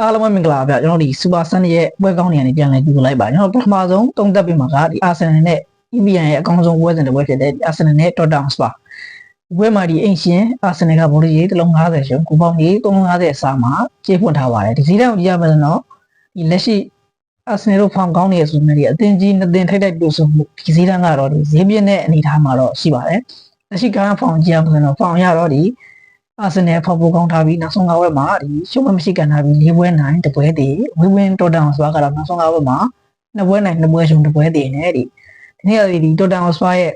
အားလုံးပဲမင်္ဂလာပါဗျကျွန်တော်ဒီ Super Sun ရဲ့ပွဲကောင်းနေရနေပြန်လည်ကြည့်လိုက်ပါကျွန်တော်ပထမဆုံးတုံးသက်ပြီးမှာကဒီ Arsenal နဲ့ EPN ရဲ့အကောင်းဆုံးပွဲစဉ်တစ်ပွဲဖြစ်တဲ့ Arsenal နဲ့ Tottenham Hotspur ဒီပွဲမှာဒီအိမ်ရှင် Arsenal ကဘောလုံးကြီးတစ်လုံး50ရှုံးကိုပေါင်းကြီး350အစားမှာကျေးဖွင့်ထားပါတယ်ဒီစီးတောင်ကြည့်ရမယ်ဆိုတော့ဒီလက်ရှိ Arsenal တို့ဖောင်ကောင်းနေရဆိုနေဒီအသင်းကြီးနှစ်သင်းထိုက်ထိုက်တူဆုံမှုဒီစီးတန်းကတော့ဒီဈေးပြင်းတဲ့အနေအထားမှာတော့ရှိပါတယ်လက်ရှိကရန်ဖောင်ကြည့်ရမယ်ဆိုတော့ဖောင်ရတော့ဒီ အာဆင်နယ်ဖောက်ဖို့ကောင်းထားပြီးနောက်ဆုံးကဝက်မှာဒီရှုံးမမရှိကန်ထားပြီး၄ပွဲနိုင်တပွဲတည်ဝင်းဝင်းတော်တန်ဆွာကတော့နောက်ဆုံးကဝက်မှာနှစ်ပွဲနိုင်နှစ်ပွဲရှုံးတပွဲတည်နေဒီဒီနေ့ဒီတော်တန်ဆွာရဲ့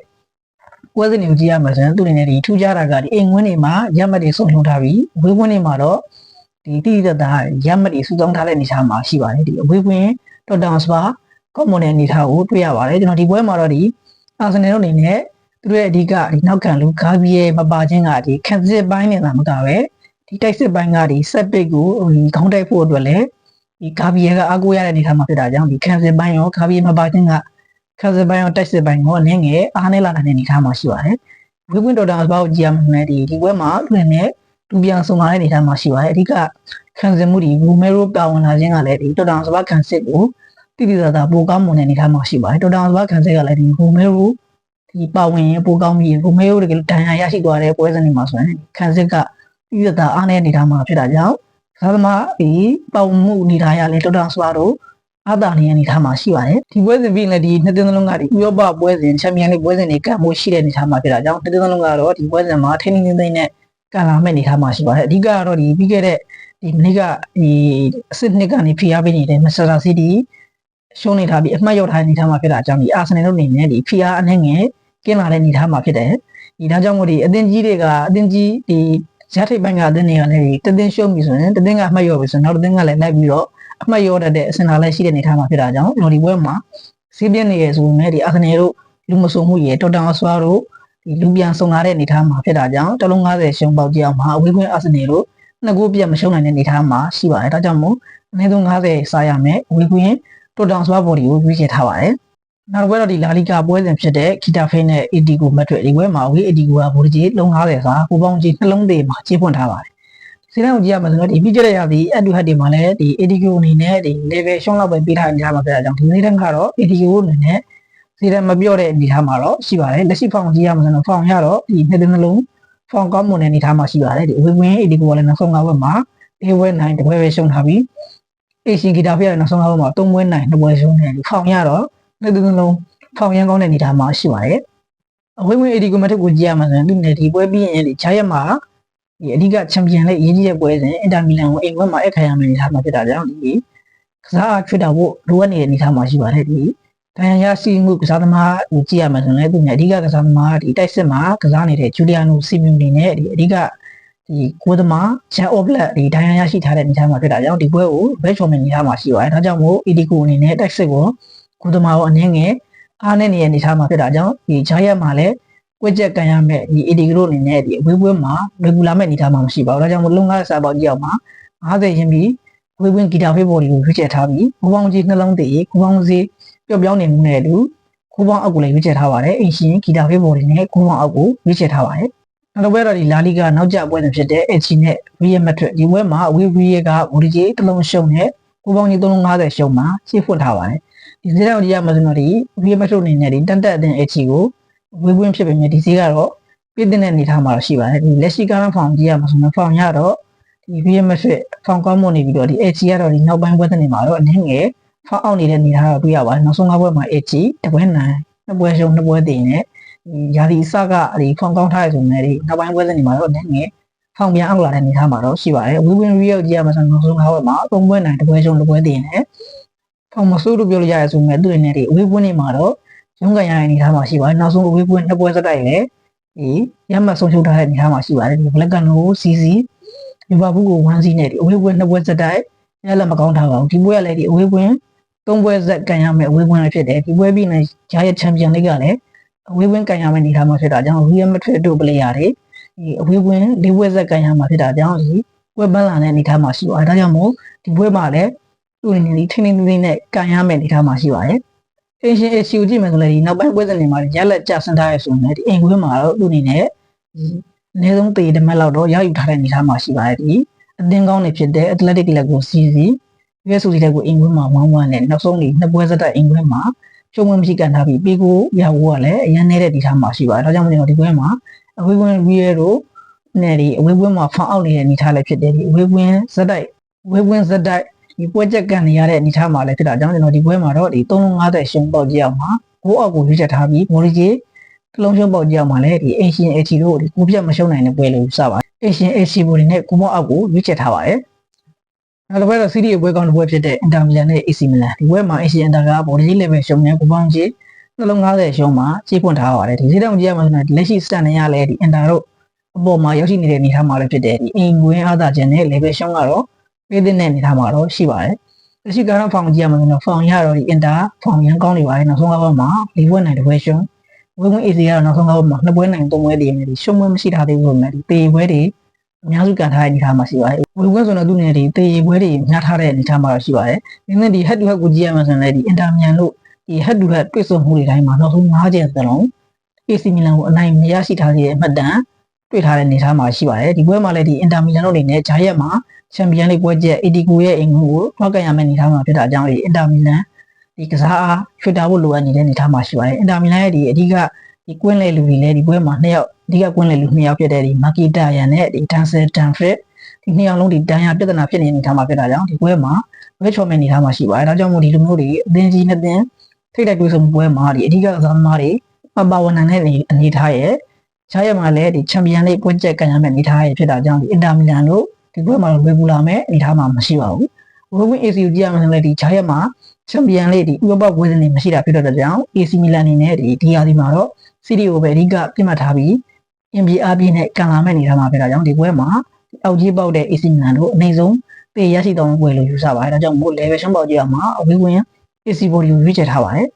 ပွဲစဉ်တွေကိုကြည့်ရမှာဆိုရင်သူအနေနဲ့ဒီထူးခြားတာကဒီအိမ်ဝင်းတွေမှာရမတ်တွေဆုံးလုံးထားပြီးဝင်းဝင်းတွေမှာတော့ဒီတိတိတတ်တာရမတ်တွေစုဆောင်းထားတဲ့အနေအထားမှာရှိပါတယ်ဒီဝင်းဝင်းတော်တန်ဆွာကော့မွန်တဲ့အနေအထားကိုတွေ့ရပါတယ်ကျွန်တော်ဒီပွဲမှာတော့ဒီအာဆင်နယ်တို့အနေနဲ့ သူတို့ရဲ့အဓိကဒီနောက်ခံလူဂါဘီရဲ့မပါခြင်းကဒီခက်စစ်ပိုင်းနဲ့သာမကပဲဒီတိုက်စစ်ပိုင်းကဒီဆက်ပစ်ကိုဒီခေါင်းတိုက်ဖို့အတွက်လည်းဒီဂါဘီရဲ့ကအားကိုးရတဲ့အနေအထားမှာဖြစ်တာကြောင့်ဒီခက်စစ်ပိုင်းရောဂါဘီရဲ့မပါခြင်းကခက်စစ်ပိုင်းရောတိုက်စစ်ပိုင်းကိုအနေငယ်အားနေလာတဲ့အနေအထားမှာရှိပါတယ်ဝီဝင်းတော်တာဘောက်ကြည့်ရမယ်ဒီဒီပွဲမှာသူနဲ့လူပြန်ဆောင်လာတဲ့အနေအထားမှာရှိပါတယ်အဓိကခံစစ်မှုဒီဘူမဲရိုပါဝင်လာခြင်းကလည်းဒီတော်တာစပါခံစစ်ကိုတိတိကျကျပိုကောင်းမွန်တဲ့အနေအထားမှာရှိပါတယ်တော်တာစပါခံစစ်ကလည်းဒီဘူမဲရို ဒီပါဝင်ရင်ပိုကောင်းပြီးဘူမဲရိုတကယ်ဒဏ်ရာရရှိသွားတဲ့ပွဲစဉ်တွေမှာဆိုရင်ခံစစ်ကတိတိကျကျအားနေတဲ့အနေအထားမှာဖြစ်တာကြောင့်သာသမာဒီပါဝင်မှုအနေအထားရလဲတော်တာစပါတို့အသာနေအနေထားမှာရှိပါတယ်ဒီပွဲစဉ်ပြီးရင်လည်းဒီနှစ်သင်းလုံးကဒီဥရောပပွဲစဉ်ချန်ပီယံလိပွဲစဉ်တွေကံမိုးရှိတဲ့အနေထားမှာဖြစ်တာကြောင့်နှစ်သင်းလုံးကတော့ဒီပွဲစဉ်မှာထိန်းထိန်းသိမ်းသိမ်းနဲ့ကန်လာမဲ့အနေထားမှာရှိပါတယ်အဓိကကတော့ဒီပြီးခဲ့တဲ့ဒီမနေ့ကဒီအစ်စ်နှစ်ကနေဖိအားပေးနေတဲ့မက်ဆာစီးတီရှုံးနေထားပြီးအမှတ်ရောက်ထားတဲ့အနေထားမှာဖြစ်တာကြောင့်ဒီအာဆင်နယ်တို့အနေနဲ့ဒီဖိအားအနေငယ် ကင်းလာတဲ့အနေထားမှာဖြစ်တယ်ဒီဒါကြောင့်မို့ဒီအသင်းကြီးတွေကအသင်းကြီးဒီဇက်ထိပ်ပိုင်းကအသင်းတွေကလည်းတသင်းရှုံးပြီဆိုရင်တသင်းကအမှတ်ရောက်ပြီဆိုရင်နောက်တသင်းကလည်းလိုက်ပြီးတော့အမှတ်ရောတတ်တဲ့အစင်လာလည်းရှိတဲ့အနေအထားမှာဖြစ်တာကြောင့်ကျွန်တော်ဒီဘွဲမှာစီးပြင်းနေရဆိုပေမဲ့ဒီအာဆင်နယ်တို့လူမစုံမှုရေတော်တန်အဆွာတို့ဒီလူပြန်ဆုံလာတဲ့အနေအထားမှာဖြစ်တာကြောင့်တလုံး90ရှုံးပေါက်ကြအောင်မှာအဝေးကွင်းအာဆင်နယ်တို့နှစ်ကိုပြတ်မရှုံးနိုင်တဲ့အနေအထားမှာရှိပါတယ်ဒါကြောင့်မို့အနည်းဆုံး90စားရမယ်အဝေးကွင်းတော်တန်ဆွာဘော်ဒီကိုရွေးချယ်ထားပါတယ် နောက်တစ်ပွဲတော့ဒီလာလီကာပွဲစဉ်ဖြစ်တဲ့ဂီတာဖိနဲ့အီတီကိုမတ်ထွေဒီပွဲမှာဝေးအီတီကိုကဘော်ဒီကြီးလုံး90စားကိုပေါင်းကြီးနှလုံးသေးမှာခြေပွင့်ထားပါတယ်စီးတန်းကိုကြည့်ရမှာဆိုတော့ဒီပြီးကြတဲ့ရသည်အတူဟတ်တွေမှာလည်းဒီ ADQ အနေနဲ့ဒီ level ရှုံးလောက်ပဲပေးထားနေကြမှာဖြစ်တာကြောင့်ဒီနေ့တန်းကတော့ ADQ အနေနဲ့စီးတန်းမပြော့တဲ့အနေအထားမှာတော့ရှိပါတယ်လက်ရှိဖောင်ကြည့်ရမှာဆိုတော့ဖောင်ရတော့ဒီနှစ်တင်းနှလုံးဖောင်ကောင်းမွန်တဲ့အနေအထားမှာရှိပါတယ်ဒီ win win ADQ ကလည်းနောက်ဆုံး၅ဘက်မှာ၄ဝဲ9တပွဲပဲရှုံးထားပြီး Asian Guitar ပြရနောက်ဆုံး၅ဘက်မှာ၃ဝဲ9တပွဲရှုံးတယ်ဒီဖောင်ရတော့ နှစ်တင်းနှလုံးဖောင်ရန်ကောင်းတဲ့အနေအထားမှာရှိပါတယ်အဝင်းဝင်း ADQ မထက်ကိုကြည့်ရမှာဆိုရင်ဒီနေ့ဒီပွဲပြီးရင်ဒီဂျာရက်မှာဒီအဓိကချန်ပီယံလေးအရေးကြီးတဲ့ပွဲစဉ်အင်တာမီလန်ကိုအိမ်ဘက်မှာအခါရမယ်အနေထားမှာဖြစ်တာကြောင့်ဒီကစားအဖြစ်တာဖို့လိုအပ်နေတဲ့အနေထားမှာရှိပါတယ်ဒီဒိုင်ယန်ရစီမှုကစားသမားကိုကြည့်ရမှာဆိုရင်သူနဲ့အဓိကကစားသမားဒီတိုက်စစ်မှာကစားနေတဲ့ဂျူလီယာနိုစီမြူနီနဲ့ဒီအဓိကဒီကိုသမားဂျန်အော့ဘလက်ဒီဒိုင်ယန်ရရှိထားတဲ့အနေထားမှာဖြစ်တာကြောင့်ဒီပွဲကိုဘက်ချော်မင်အနေထားမှာရှိပါတယ်ဒါကြောင့်မို့အီဒီကိုအနေနဲ့တိုက်စစ်ကို ကိုသမားကိုအနေငယ်အားနဲ့နေတဲ့အနေထားမှာဖြစ်တာကြောင့်ဒီဂျာရက်မှာလည်းကွက်ချက်ကန်ရမဲ့ဒီ AD ကလို့အနေနဲ့ဒီအဝေးပွဲမှာလွယ်ကူလာမဲ့အနေထားမှာမရှိပါဘူး။ဒါကြောင့်မလုံငါးစာပေါက်ကြီးအောင်မှာ50ရင်းပြီးဝေးဝင်းဂီတာဖေးဘော်ဒီကိုရွေးချယ်ထားပြီးကိုပေါင်းကြီးနှလုံးတည်ကိုပေါင်းစီပျော့ပြောင်းနေမှုနဲ့အတူကိုပေါင်းအောက်ကိုလည်းရွေးချယ်ထားပါတယ်။အင်ရှင်ဂီတာဖေးဘော်ဒီနဲ့ကိုပေါင်းအောက်ကိုရွေးချယ်ထားပါတယ်။နောက်တစ်ပွဲတော့ဒီလာလီဂါနောက်ကျပွဲတွေဖြစ်တဲ့ HG နဲ့ VM မထွက်ဒီပွဲမှာဝေးဝေးကဘော်ဒီကြီးတစ်လုံးရှုံနဲ့ ကိုပေါင်းကြီး350ရှုံမှာရှေ့ဖွင့်ထားပါတယ်။ဒီစတဲ့ဒီရမှာဆိုတော့ဒီ VM မထွက်အနေနဲ့ဒီတန်တက်အတဲ့ HG ကိုဝေးဝင်းဖြစ်ပေမဲ့ဒီဈေးကတော့ပြည့်တဲ့အနေထားမှာတော့ရှိပါတယ်ဒီလက်ရှိကရန်ဖောင်ကြည့်ရမှာဆိုတော့ဖောင်ရတော့ဒီ VMS ဖောင်ကောင်းမွန်နေပြီးတော့ဒီ HG ကတော့ဒီနောက်ပိုင်းပွဲတဲ့နေမှာတော့အနည်းငယ်ဖောင်အောက်နေတဲ့အနေထားတော့တွေ့ရပါတယ်နောက်ဆုံး၅ပွဲမှာ HG တပွဲနိုင်နှစ်ပွဲရှုံးနှစ်ပွဲတည်နေဒီယာဒီအစကဒီဖောင်ကောင်းထားရဆိုနေဒီနောက်ပိုင်းပွဲတဲ့နေမှာတော့အနည်းငယ် ဖောင်ပြန်အောက်လာတဲ့အနေထားမှာတော့ရှိပါတယ်ဝီဝင်းရီယောကြည့်ရမှာဆိုတော့နောက်ဆုံး၅ပွဲမှာ၃ပွဲနိုင်တပွဲရှုံးတစ်ပွဲတည်နေဖောင်မဆိုးလို့ပြောလို့ရရဆိုမဲ့သူ့အနေနဲ့ဒီဝီဝင်းနေမှာတော့ရုံးကန်ရတဲ့အနေအထားမှာရှိပါတယ်နောက်ဆုံးအဝေးပွဲနှစ်ပွဲစတိုက်လည်းဒီရမှတ်ဆုံးရှုံးထားတဲ့အနေအထားမှာရှိပါတယ်ဒီ Black Gun ကို CC လီဗာပူးကို1 C နဲ့ဒီအဝေးပွဲနှစ်ပွဲစတိုက်ရလည်းမကောင်းထားပါဘူးဒီပွဲကလည်းဒီအဝေးပွဲသုံးပွဲဆက်ကန်ရမယ်အဝေးပွဲလည်းဖြစ်တယ်ဒီပွဲပြီးရင်ဂျာရဲ့ချန်ပီယံလိကလည်းအဝေးပွဲကန်ရမယ်အနေအထားမှာဖြစ်တာကြောင့် Real Madrid တို့ပလေယာတွေ ဒီအဝေးပွဲလေးပွဲဆက်ကန်ရမှာဖြစ်တာကြောင့်ဒီပွဲပန်းလာတဲ့အနေအထားမှာရှိပါတယ်ဒါကြောင့်မို့ဒီပွဲမှာလည်းသူ့အနေနဲ့ထိန်းထိန်းသိမ်းသိမ်းနဲ့ကန်ရမယ်အနေအထားမှာရှိပါတယ်အင်ရှင်အစီကိုကြည့်မယ်ဆိုလည်းဒီနောက်ပိုင်းပွဲစဉ်တွေမှာရလက်ကြဆန်းထားရဆိုရင်ဒီအိမ်ခွေးမှာတော့သူ့အနေနဲ့ဒီအနည်းဆုံးတေတမက်လောက်တော့ရယူထားတဲ့အနေအထားမှာရှိပါတယ်ဒီအသင်းကောင်းတွေဖြစ်တဲ့ Athletic လက်ကိုစီစီ US ဆိုစီတက်ကိုအင်ကွင်းမှာ1-1နဲ့နောက်ဆုံးဒီနှစ်ပွဲဆက်တိုက်အင်ကွင်းမှာရှုံးဝင်မရှိကန်ထားပြီးပေကိုရဖို့ကလည်းအရန်နေတဲ့ဒီထားမှာရှိပါတယ်ဒါကြောင့်မို့ကျွန်တော်ဒီပွဲမှာ အဝေးကွင်း Real တို့နဲ့ဒီအဝေးကွင်းမှာဖောင်းအောက်နေတဲ့အနေထားလည်းဖြစ်တယ်ဒီအဝေးကွင်းဇက်တိုက်အဝေးကွင်းဇက်တိုက်ဒီပွဲချက်ကန်နေရတဲ့အနေထားမှာလည်းဖြစ်တာကြောင့်ကျွန်တော်ဒီပွဲမှာတော့ဒီ350ရှုံးပေါက်ကြည့်အောင်မှာဘိုးအောက်ကိုရွေးချက်ထားပြီးမော်ရီဂျီတစ်လုံးရှုံးပေါက်ကြည့်အောင်မှာလည်းဒီ Asian AT တို့ဒီကိုပြတ်မရှုံးနိုင်တဲ့ပွဲလို့စပါတယ် Asian AC ဘူတွေနဲ့ကိုမောက်အောက်ကိုရွေးချက်ထားပါတယ်နောက်တစ်ပွဲတော့စီးရီးပွဲကောင်းတစ်ပွဲဖြစ်တဲ့ Inter Milan နဲ့ AC Milan ဒီပွဲမှာ AC Inter ကဘော်ဒီလေးပဲရှုံးနေကိုပေါင်းကြီး နှလုံး90ရှုံးမှာခြေပွင့်ထားပါတယ်ဒီစီးတောင်ကြည့်ရမှာဆိုတော့လက်ရှိစတန်နေရလဲဒီ Inter တို့အပေါ်မှာရောက်ရှိနေတဲ့အနေအထားမှာလည်းဖြစ်တယ်ဒီအိမ်ဝင်အားသာခြင်းနဲ့ level ရှုံးကတော့ပေးတဲ့အနေအထားမှာတော့ရှိပါတယ်လက်ရှိကတော့ဖောင်ကြည့်ရမှာဆိုတော့ဖောင်ရတော့ဒီ Inter ဖောင်ရန်ကောင်းနေပါတယ်နောက်ဆုံးကဘက်မှာ၄ပွဲနိုင်တစ်ပွဲရှုံးဝင်းဝင်း AC ကတော့နောက်ဆုံးကဘက်မှာနှစ်ပွဲနိုင်သုံးပွဲတည်နေဒီရှုံးပွဲမရှိထားသေးဘူးလို့မြင်ဒီပေပွဲတွေအများစုကန်ထားတဲ့အနေအထားမှာရှိပါတယ်ဝင်းဝင်းဆိုတော့သူ့နေဒီတေးပွဲတွေများထားတဲ့အနေအထားမှာရှိပါတယ်ဒီနေ့ဒီ head to head ကိုကြည့်ရမှာဆိုရင်လည်းဒီ Inter Milan တို့ ဒီ head to head တွေ့ဆုံမှုတွေတိုင်းမှာနောက်ဆုံး၅ကြိမ်စလုံး AC Milan ကိုအနိုင်မရရှိထားသေးတဲ့အမှတ်တမ်းတွေ့ထားတဲ့အနေအထားမှာရှိပါတယ်ဒီပွဲမှာလည်းဒီ Inter Milan တို့အနေနဲ့ဂျာရက်မှာချန်ပီယံလိပွဲချက်89ရဲ့အင်္ဂုကိုထောက်ကန်ရမယ့်အနေအထားမှာဖြစ်တာကြောင့်ဒီ Inter Milan ဒီကစားအားချွတ်တာဖို့လိုအပ်နေတဲ့အနေအထားမှာရှိပါတယ် Inter Milan ရဲ့ဒီအဓိကဒီကွင်းလေလူတွေလည်းဒီပွဲမှာနှစ်ယောက်အဓိကကွင်းလေလူနှစ်ယောက်ဖြစ်တဲ့ဒီမာကီတာယန်နဲ့ဒီတန်ဆယ်တန်ဖရစ်ဒီနှစ်ယောက်လုံးဒီတန်ရပြဿနာဖြစ်နေတဲ့အနေအထားမှာဖြစ်တာကြောင့်ဒီပွဲမှာဝဲချော်မဲ့အနေအထားမှာရှိပါတယ်ဒါကြောင့်မို့ဒီလိုမျိုးတွေအသင်းကြီးနှစ်သင်း ထိတ်တိုက်တွေ့ဆုံပွဲမှာဒီအဓိကကစားသမားတွေမပါဝင်နိုင်တဲ့အနေအထားရဲ့ခြားရမှာလည်းဒီချန်ပီယံလိပွဲချက်ကန်ရမယ့်အနေအထားရဲ့ဖြစ်တာကြောင့်ဒီအင်တာမီလန်တို့ဒီပွဲမှာဝေပူလာမဲ့အနေအထားမှာမရှိပါဘူးဝေဝင် AC ကိုကြည့်ရမှာလည်းဒီခြားရမှာချန်ပီယံလိဒီဥရောပပွဲစဉ်တွေမရှိတာဖြစ်တဲ့ကြောင့် AC မီလန်အနေနဲ့ဒီဒီယာဒီမှာတော့စီးရီကိုပဲအဓိကပြတ်မှတ်ထားပြီး NBA ပြည့်နဲ့ကန်လာမဲ့အနေထားမှာဖြစ်တာကြောင့်ဒီပွဲမှာအောက်ကြီးပေါက်တဲ့ AC မီလန်တို့အနိုင်ဆုံးပေရရှိတောင်းပွဲလို့ယူဆပါတယ်ဒါကြောင့်မို့ level ရှုံးပေါက်ကြည့်အောင်မှာအဝေးဝင် AC ဘော်ဒီကိုရွေးချယ်ထားပါတယ်